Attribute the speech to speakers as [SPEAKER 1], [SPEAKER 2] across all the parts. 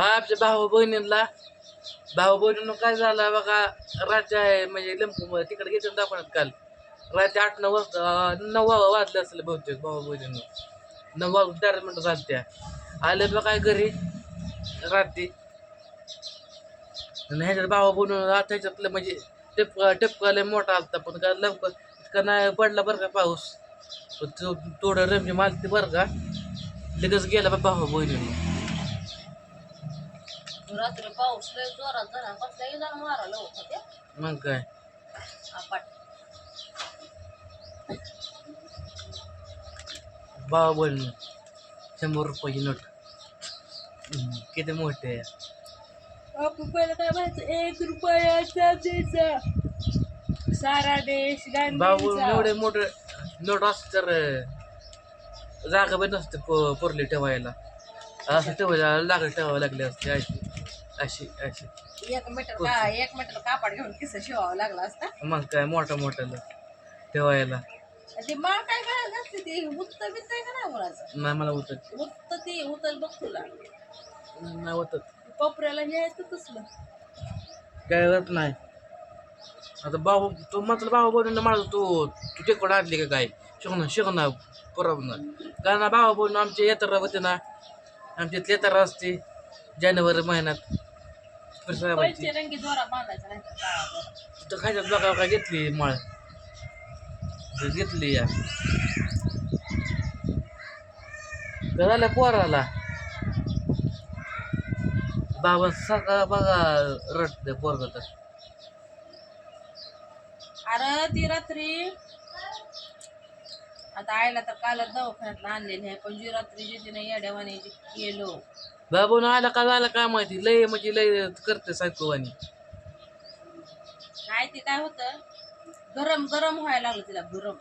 [SPEAKER 1] हा आमच्या भाऊ बहिणींना भाऊ बहिणीनं काय झालं बघा रात्री आहे म्हणजे लिंबू तिकडे घेतलं दाखवण्यात काल. रात्री आठ नऊ वाजता नऊ वाजले असले बहुतेक भाऊ बहिणीनं. नऊ वाजून चार मिनटं झाली त्या आले बघा काय घरी? रात्री. आणि ह्याच्यात भाऊ बनवून आता ह्याच्यातलं म्हणजे टिपका टिपका लय मोठा आलता पण काय लवकर इतका नाही पडला बरं का पाऊस. पण तो थोडं रमजी मालती बरं का. लगेच गेला बा भाऊ बहिणीनं.
[SPEAKER 2] रात्री पाऊस लय जोरात कसला मारायला होता ते?
[SPEAKER 1] मग काय?
[SPEAKER 2] आपाट
[SPEAKER 1] शंभर रुपयाची नोट. हम्म, किती मोठे आहे?
[SPEAKER 2] आपण पहिलं काय माहिती एक रुपयाचा द्यायचा सारा देश
[SPEAKER 1] बहिणी एवढे मोठे नोट असते तर अं, जागा पण नसते प- पुरली ठेवायला. असं ठेवायला लागले ठेवावं लागले असते अशी अशी.
[SPEAKER 2] एक मीटर का एक मीटर कापड घेऊन किस शिवावं लागला असता.
[SPEAKER 1] मग काय मोठं मोठं ठेवायला.
[SPEAKER 2] ते माळ काय करायला घातली ती बित्त का नाही मुलाचं
[SPEAKER 1] नाही मला
[SPEAKER 2] ती बघ तुला.
[SPEAKER 1] नाही उतत
[SPEAKER 2] कोपऱ्याला यायचं तसलं.
[SPEAKER 1] काय होत नाही. आता भाऊ तू म्हटलं भाऊ बोलून तू तू तिकडं आणली का काय? शिकणं शिकणं पुरवणं कारण भाऊ बोलून आमची यात्रा होते ना आमची यात्रा असते जानेवारी महिन्यात.
[SPEAKER 2] रंगी दोरा बांधायचा नाही तर काळा दोरा.
[SPEAKER 1] तर काय घेतली माळ? तर घेतली या. तर झालं पोराला बाबा सगळं बघा रटते पोरग तर.
[SPEAKER 2] अरे ती रात्री आता आईला तर काल दवाखान्यात आणलेली आहे पण जी रात्री जी तिने येड्यावाने जी केलो.
[SPEAKER 1] बाबून आला का झालं काय माहिती? लय म्हणजे लय करते सायकोवानी.
[SPEAKER 2] काय ते काय होतं? गरम गरम व्हायला लागलं तिला गरम.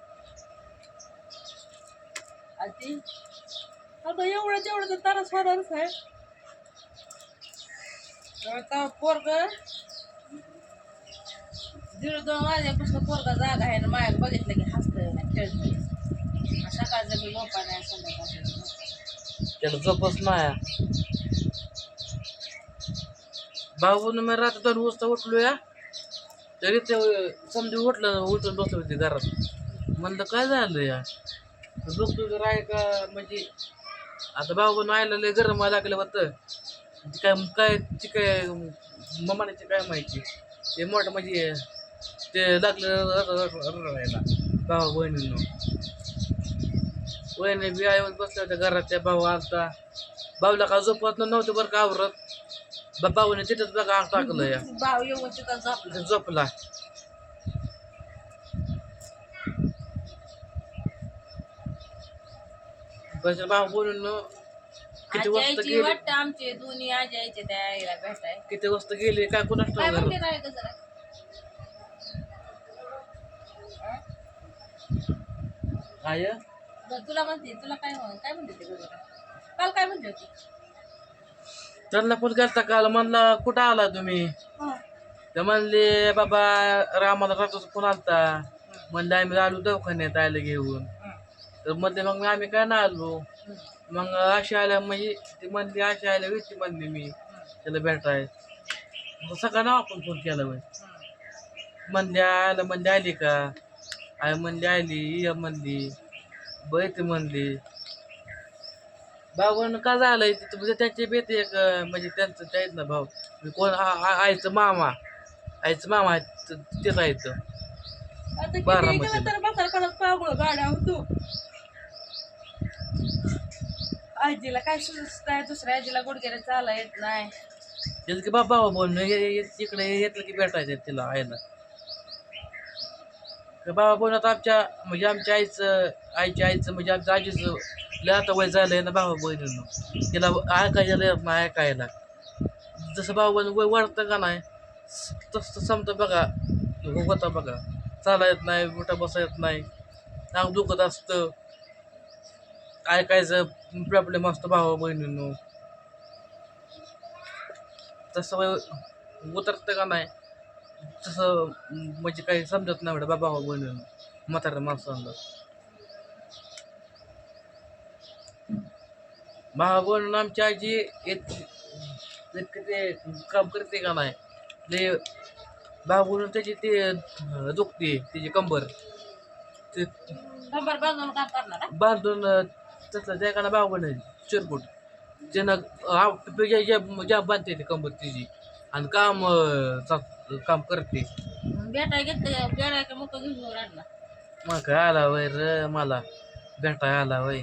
[SPEAKER 2] आणि ती आता एवढं तेवढं तर त्रास होणारच आहे. आता पोरग? दीड दोन वाजल्यापासून पोरगा जागा आहे ना माया बघितलं की हसतंय ना खेळतंय सकाळचं मी झोपा नाही संध्याकाळचं
[SPEAKER 1] त्याला झोपच नाही बाबून मी रात्री दोन वाजता उठलो या तरी ते समजी उठलं उठून बसलो होते घरात. म्हणलं काय झालं या? तर तुझं जर आहे का? म्हणजे आता बाबून आयला लय गरम लागलं होतं. काय काय ती काय ममाण्याची काय माहिती? ते मोठं म्हणजे ते लागलं रडायला भाऊ बहिणींनो. वहिनी बी आई बसल्या होत्या घरात त्या भाऊ आलता. भाऊला का झोपत नव्हतं बरं का आवरत. बा भाऊने तिथंच बघा आग टाकलं या
[SPEAKER 2] भाव व्यवस्थित झोपला.
[SPEAKER 1] तिथं झोपला. बस भाऊ बोलून किती वाजता
[SPEAKER 2] आजी
[SPEAKER 1] गेले?
[SPEAKER 2] वाटतं आमचे दोन्ही आजी आईचे त्या आईला भेटाय
[SPEAKER 1] किती वाजता गेले? काय कोणाच
[SPEAKER 2] काय
[SPEAKER 1] ठाऊक
[SPEAKER 2] म्हणते
[SPEAKER 1] घरात
[SPEAKER 2] नाही का जरा?
[SPEAKER 1] आय
[SPEAKER 2] बरं, तुला म्हणते तुला काय म्हण काय म्हणते ते जरा काल काय म्हणते होती?
[SPEAKER 1] त्यांना पण करता काल म्हणला कुठं आला तुम्ही? तर म्हणले बाबा रामाला रात्रीचा फोन आलता. म्हणले आम्ही आलो दवाखान्यात आलं घेऊन. तर म्हणले मग आम्ही काय ना आलो? मग अशी आल्या म्हणजे ती म्हणली अशी आल्या वेची म्हणली मी. त्याला भेटाय. मग सकाळ नाव आपण फोन केला होय म्हणली आलं म्हणली आली का? आई म्हणली आली म्हणली. बैत म्हणली. बाबांना का झालंय तिथं म्हणजे त्यांचे बेत एक म्हणजे त्यांचं ते आहेत ना भाऊ. म्हणजे कोण आ- आ- आईचं मामा. आईचं मामा आहे त- तेच आहे इथं.
[SPEAKER 2] आता किती
[SPEAKER 1] बारामतीला.
[SPEAKER 2] तर गाड्या होतो. आजीला काय सुचत आहे दुसऱ्या आजीला गुडघ्याने चाला येत नाही.
[SPEAKER 1] की बाबा बोल इकडे येतलं की भेटायचं तिला आईला तर बाबा बोल आता आमच्या म्हणजे आमच्या आईचं आईच्या आईचं म्हणजे आमच्या आजीचं लय आता वय झालंय ना भावा बहिणीनं. तिला ऐकायला येत नाही ऐकायला. जसं भाऊ बहिणी वय वाढतं का नाही तसं समजा बघा हो होता बघा. चाला येत नाही मोठा बसा येत नाही. अंग दुखत असतं. ऐकायचं प्रॉब्लेम असतो भावा बहिणीनं. तसं वय उतरतं का नाही तसं म्हणजे काही समजत नाही एवढं बाबा बहिणीनं. म्हाताऱ्या माणसांना. बहिणीनं आमची आजी येत ते ते काम करते का नाही? ले बाबून त्याची ते दुखते त्याची कंबर. ते
[SPEAKER 2] कंबर बांधून काम करणार?
[SPEAKER 1] बांधून अं, तसलं त्या का बाबू नाही चिरकुट. त्यानं ज्या बांधते ते कंबर तिची. आणि काम काम करते.
[SPEAKER 2] बेटा घेतलं घेऊन आणला
[SPEAKER 1] मग आला वय र मला? भेटाय आला वय.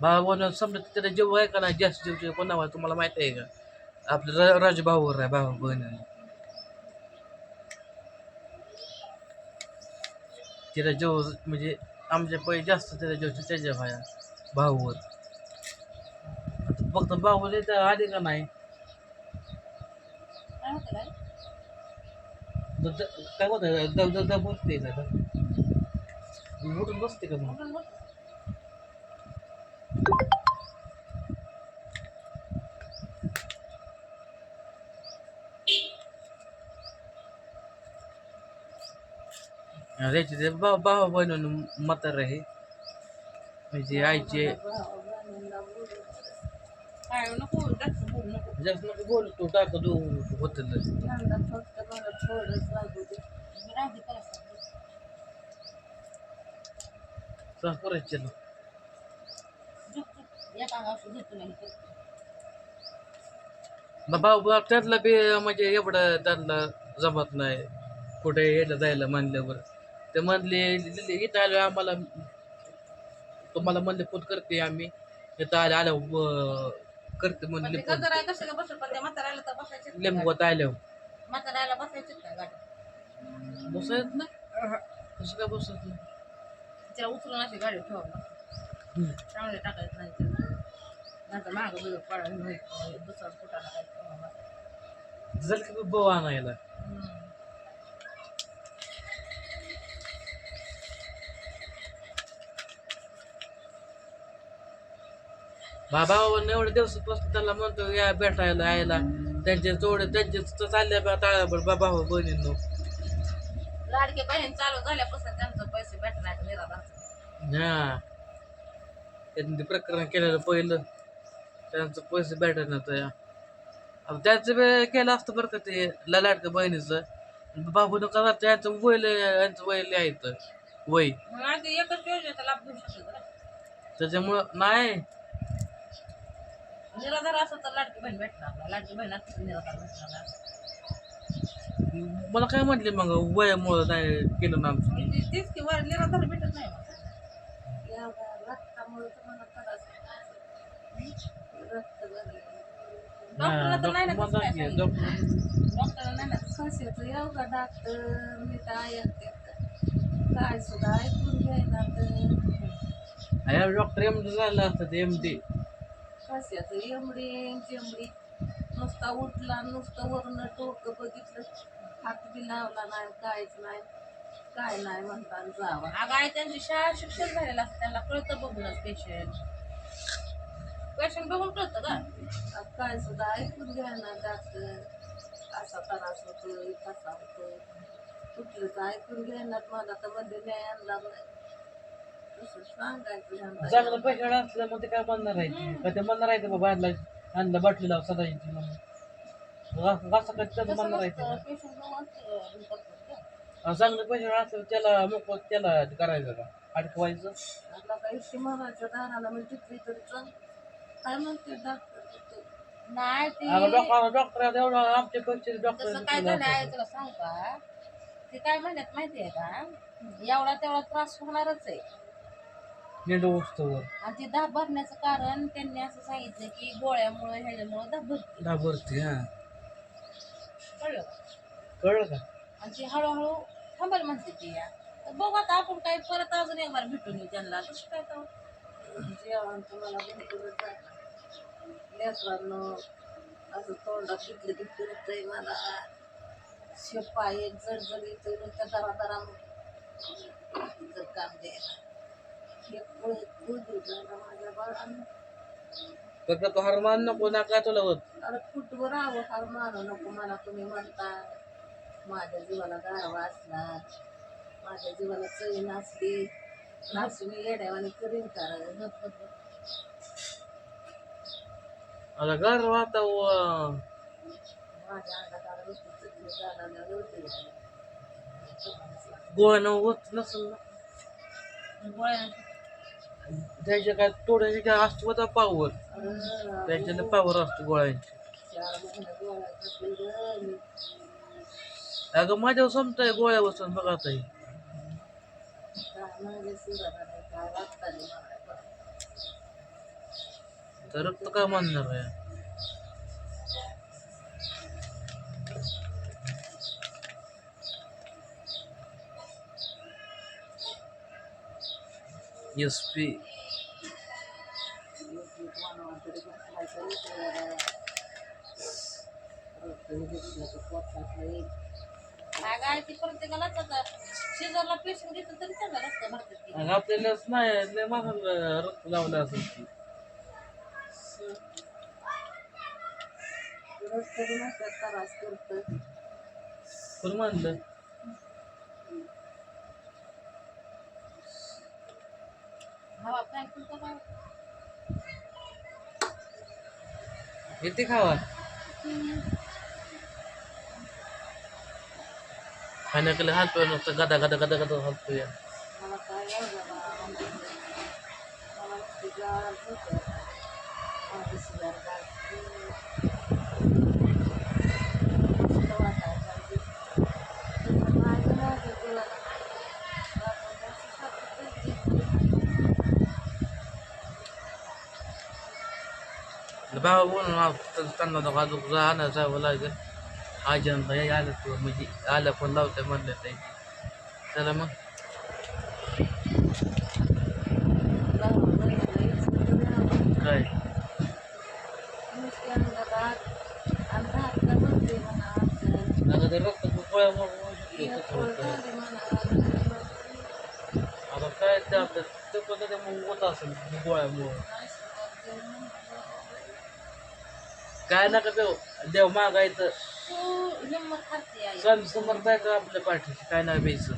[SPEAKER 1] भाऊ समजा त्याला जेव आहे का नाही? जास्त जीव जीव कोणा तुम्हाला माहीत आहे का? आपलं राजू भाऊवर आहे भाऊ बहिणी तिला जेव म्हणजे आमच्या पै जास्त त्याला जेव त्याच्या भाया भाऊवर फक्त भाऊ तर आले का नाही?
[SPEAKER 2] काय होतं
[SPEAKER 1] बसते का? उठून बसते का मग? त्याचे ते भाऊ बनवून म्हातार आहे म्हणजे आईचे
[SPEAKER 2] काय नको जास्त बोलू नको
[SPEAKER 1] बोल तू टाक होत
[SPEAKER 2] परत
[SPEAKER 1] चलो भाऊ त्यातला बी म्हणजे एवढं त्यांना जमत नाही कुठे यायला जायला म्हणल्यावर ते म्हणले इथं आलो आम्हाला तुम्हाला म्हणले फोन करते आम्ही. इथं आले आल्या करते म्हणले
[SPEAKER 2] ते
[SPEAKER 1] फोन.
[SPEAKER 2] कशाला बसून पण त्या म्हाताऱ्याला तर बसायचे
[SPEAKER 1] लिंबवत आल्यावर.
[SPEAKER 2] म्हाताऱ्याला गाडी
[SPEAKER 1] बसायत ना कसं काय बसत नाही?
[SPEAKER 2] तिला उचलून अशी गाडी ठेवून चांगले टाकायचं नाही तिला. नंतर बिगं दुसरा
[SPEAKER 1] की आणायला. बाबा एवढे दिवसापासून त्याला म्हणतो या भेटायला यायला. त्यांचे जोड त्यांचे चालले बा ताळाबळ बाबा हो बहिणींनो.
[SPEAKER 2] लाडके बहीण चालू झाल्यापासून त्यांचं पैसे भेटणार निराधार
[SPEAKER 1] हा. त्यांनी प्रकरण केलेलं पहिलं. त्यांचं पैसे नव्हतं या. त्याचं केलं असतं बरं का ते लाडकं बहिणीचं. बाबू नका त्यांचं वय यांचं वय लिहायचं वय.
[SPEAKER 2] एकच
[SPEAKER 1] त्याच्यामुळं नाही.
[SPEAKER 2] निराधार असं तर लाडकी बहीण भेटणार लाडकी बहीण असं निराधार भेटणार.
[SPEAKER 1] मला काय म्हटले मग वयामुळं नाही केलं ना आमचं
[SPEAKER 2] तेच की वर निराधार भेटत नाही. डॉक्टरला तर नाही ना तसं काय सांगितलं.
[SPEAKER 1] डॉक्टर
[SPEAKER 2] डॉक्टरला नाही ना तसं.
[SPEAKER 3] येऊ का डॉक्टर मी तर ऐकते काय सुद्धा ऐकून घ्यायला तर
[SPEAKER 1] डॉक्टर एम डी झालं असतं एम डी
[SPEAKER 3] कशाचं एमडी जेमडी नुसता उठला नुसतं वरून डोकं बघितलं. हात बी लावला नाही काहीच नाही. काय नाही म्हणता जावा.
[SPEAKER 2] अगं आहे त्यांची शाळा शिक्षण झालेलं असतं त्यांना कळतं बघूनच पेशंट पेशंट बघून कळतं का?
[SPEAKER 3] काय सुद्धा ऐकून घ्यायला डॉक्टर असा त्रास होतोय कसा होतोय. कुठलं तर ऐकून घेणार मला तर मध्ये न्याय आणला नाही.
[SPEAKER 1] चांगलं पैसे असलं मग ते काय म्हणणार आहे का ते म्हणणार आहे बाबा आणला आणलं बाटलीला सदाची म्हणून. मग असं काय त्याचं म्हणणार आहे ते.
[SPEAKER 2] पेशंट बघून करतो का?
[SPEAKER 1] आणि चांगलं पैसे असलं त्याला मग त्याला करायचं का? अडकवायचं?
[SPEAKER 3] आता काही इतकी म्हणायचं दाराला मी टिकली तरी चल काय म्हणते डॉक्टर
[SPEAKER 2] नाही ते
[SPEAKER 1] डॉक्टर डॉक्टर एवढं आमच्या पैसे
[SPEAKER 2] तसं
[SPEAKER 1] डॉक्टर
[SPEAKER 2] काय झालं आहे तुला सांगू का? ते काय म्हणतात माहितीये का? एवढा तेवढा त्रास होणारच आहे.
[SPEAKER 1] नेंडू वस्तूवर
[SPEAKER 2] आणि ते दाब भरण्याचं कारण त्यांनी असं सांगितलं की गोळ्यामुळे ह्याच्यामुळे दाब भरते
[SPEAKER 1] घाबरते हा.
[SPEAKER 2] कळलं का?
[SPEAKER 1] कळलं का?
[SPEAKER 2] आणि ती हळूहळू थांबल म्हणते ती या. तर बघू आता आपण काय परत अजून एक बार भेटून येऊ त्यांना. तसं काय तर
[SPEAKER 3] जेवण तुम्हाला भरपूरच आहे लेकरांनो असं तोंडात घेतलं की फिरतंय मला. शिपाई एक जडजड येतोय नुसत्या दरा दरा जर काम द्यायला.
[SPEAKER 1] फक्त तो हार मान नको ना काय तुला होत?
[SPEAKER 3] अरे कुठवर राहावं फार मानू नको मला तुम्ही म्हणता. माझ्या जीवाला गारवा असला. माझ्या जीवाला चैन असली. नाशी मी येड्यावाने करीन कारण
[SPEAKER 1] आता गार आता व-
[SPEAKER 3] माझ्या अंगात आलं नुसतं चटणी जाणार नव्हती
[SPEAKER 1] गोळ्यानं होत नसेल ना?
[SPEAKER 2] गोळ्या
[SPEAKER 1] त्याच्या काय थोड्याशी काय असतो का पावर? त्याच्यानं पावर असतो गोळ्यांची.
[SPEAKER 3] गोळ्या
[SPEAKER 1] अगं माझ्यावर समजाय गोळ्या बसून बघा
[SPEAKER 3] ताई
[SPEAKER 1] तर रक्त काय म्हणणार आहे? एस पी
[SPEAKER 2] काय काय ती प्रत्येकालाच आता. शेजारला पेशंट घेतलं तरी भरतात
[SPEAKER 1] आपल्यालाच नाही लय महाग रक्त लावलं असेल की
[SPEAKER 3] त्रास करत
[SPEAKER 1] कोण म्हणलं
[SPEAKER 2] हवा काय तुमचं काय
[SPEAKER 1] येते खावा खाण्याकडे हालतोय नुसतं गदा गदा गदा गदा हालतोय
[SPEAKER 3] मला काय एवढं मला मला तिला माझी सिगार
[SPEAKER 1] बाबा बोलून आ- तर त्यांना तो अजून राहणं जावं लागेल आजन भाई आलं तू म्हणजे आलं पण लावतंय म्हणलं ते चला मग काय अगं ते रक्त गोळ्या होऊ शकतो आता काय ते आपलं ते पण ते मग होत असेल गोळ्यामुळं काय नका देव देव मागायचं.
[SPEAKER 2] तू हिंमत हरते आई
[SPEAKER 1] स्वामी समर्थ आहे का आपल्या पाठीशी? काय नाही प्यायचं